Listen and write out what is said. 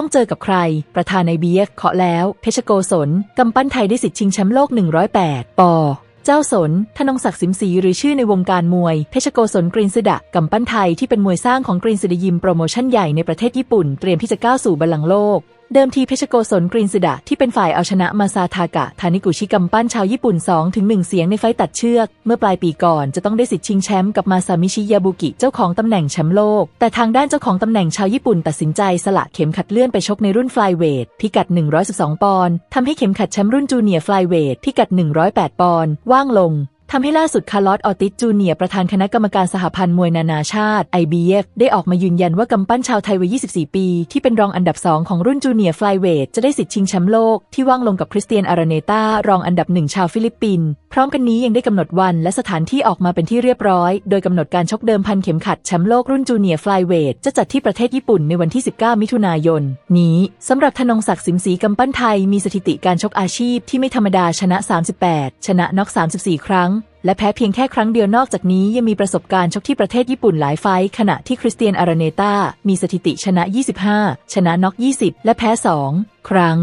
ต้องเจอกับใคร ประธานในเบียกเคาะแล้ว เพชรโกศลกำปั้นไทยได้สิทธิ์ชิงแชมป์โลก 108 ปอเจ้าสน ธนงศักดิ์สิมศรีหรือชื่อในวงการมวย เพชรโกศลกรีนสดะกำปั้นไทยที่เป็นมวยสร้างของกรีนสดยิมโปรโมชั่นใหญ่ในประเทศญี่ปุ่น เตรียมที่จะก้าวสู่บัลลังก์โลก เดิมทีเพชรโกศลกรีนสดะที่เป็นฝ่ายเอาชนะมาซาทากะทานิกุชิกำปั้นชาวญี่ปุ่น2ถึง1เสียงในไฟต์ตัดเชือก เมื่อปลายปีก่อนจะต้องได้สิทธิ์ชิงแชมป์กับมาซามิชิยาบุกิเจ้าของตำแหน่งแชมป์โลก แต่ทางด้านเจ้าของตำแหน่งชาวญี่ปุ่นตัดสินใจสละเข็มขัดเลื่อนไปชกในรุ่นฟลายเวทพิกัด 112 ปอนด์ทำให้เข็มขัดแชมป์รุ่นจูเนียร์ฟลายเวทพิกัด 108 ปอนด์ว่างลง ทำให้ล่าสุดคาร์ลอสออติสจูเนียประธานคณะกรรมการสหพันธ์มวยนานาชาติ IBF ได้ออกมายืนยันว่ากำปั้นชาวไทยวัย 24 ปี ที่เป็นรองอันดับ 2 ของรุ่นจูเนียร์ฟลายเวทจะได้สิทธิ์ชิงแชมป์โลก ที่ว่างลงกับคริสเตียนอารเนตารองอันดับหนึ่งชาวฟิลิปปินส์พร้อมกันนี้ยังได้กำหนดวันและสถานที่ออกมาเป็นที่เรียบร้อย โดยกำหนดการชกเดิมพันเข็มขัดแชมป์โลกรุ่นจูเนียร์ฟลายเวทจะจัดที่ประเทศญี่ปุ่นในวันที่ 19 มิถุนายน นี้สำหรับธนงศักดิ์สิมศรีกำปั้นไทยมีสถิติการชกอาชีพที่ไม่ธรรมดาชนะ 38 ชนะน็อก34 ครั้งและแพ้เพียงแค่ครั้งเดียวนอกจากนี้ยังมีประสบการณ์ชกที่ประเทศญี่ปุ่นหลายไฟท์ขณะที่คริสเตียนอาราเนตามีสถิติชนะ 25 ชนะน็อก 20 และแพ้ 2 ครั้ง